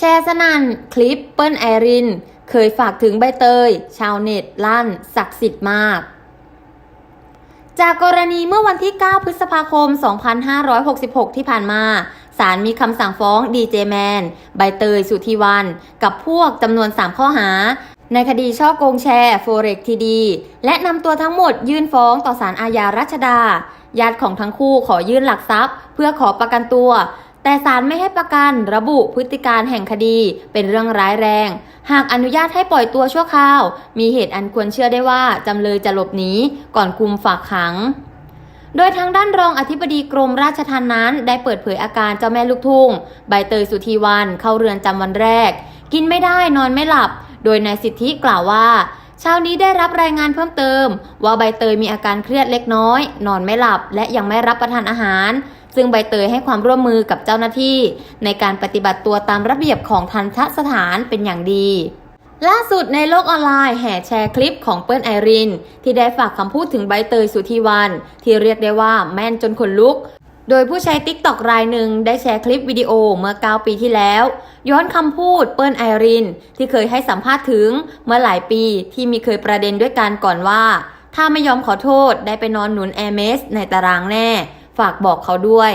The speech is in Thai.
แชร์สนั่นคลิปเปิ้ลไอริน เคยฝากถึงใบเตย ชาวเน็ตลั่นศักดิ์สิทธิ์มาก จากกรณีเมื่อวันที่ 9 พฤษภาคม 2566 ที่ผ่านมาศาลมีคำสั่งฟ้องดีเจแมน ใบเตย สุธีวัน กับพวกจำนวน 3 ข้อหา ในคดีช่อโกงแชร์โฟเร็กทีดี และนำตัวทั้งหมดยื่นฟ้องต่อศาลอาญารัชดา ญาติของทั้งคู่ขอยื่นหลักทรัพย์ เพื่อขอประกันตัว แต่ศาลไม่ให้ประกันระบุพฤติการแห่งคดีเป็นเรื่องร้ายแรง หากอนุญาตให้ปล่อยตัวชั่วคราว มีเหตุอันควรเชื่อได้ว่าจำเลยจะหลบหนีก่อนคุมฝากขัง โดยทางด้านรองอธิบดีกรมราชทัณฑ์นั้น ได้เปิดเผยอาการเจ้าแม่ลูกทุ่ง ใบเตยสุธีวันเข้าเรือนจำวันแรก กินไม่ได้นอนไม่หลับ โดยนายสิทธิกล่าวว่าเช้านี้ได้รับรายงานเพิ่มเติม ว่าใบเตยมีอาการเครียดเล็กน้อย นอนไม่หลับ และยังไม่รับประทานอาหาร ซึ่งใบเตยให้ความร่วมมือกับเจ้าหน้าที่ ในการปฏิบัติตัวตามระเบียบของทันทสถานเป็นอย่างดีล่าสุดในโลกออนไลน์แห่แชร์คลิปของเปิ้ลไอริน ที่ได้ฝากคำพูดถึงใบเตยสุธีวัน ที่เรียกได้ว่าแม่นจนขนลุก โดยผู้ใช้ติ๊กตอกรายหนึ่งได้แชร์คลิปวิดีโอเมื่อ 9 ปีที่แล้ว ย้อนคำพูดเปิ้ลไอริน ที่เคยให้สัมภาษณ์ถึงเมื่อหลายปีที่มีเคยประเด็นด้วยกันก่อนว่า ถ้าไม่ยอมขอโทษได้ไปนอนหนุนแอร์เมสในตารางแน่ ฝากบอกเขาด้วย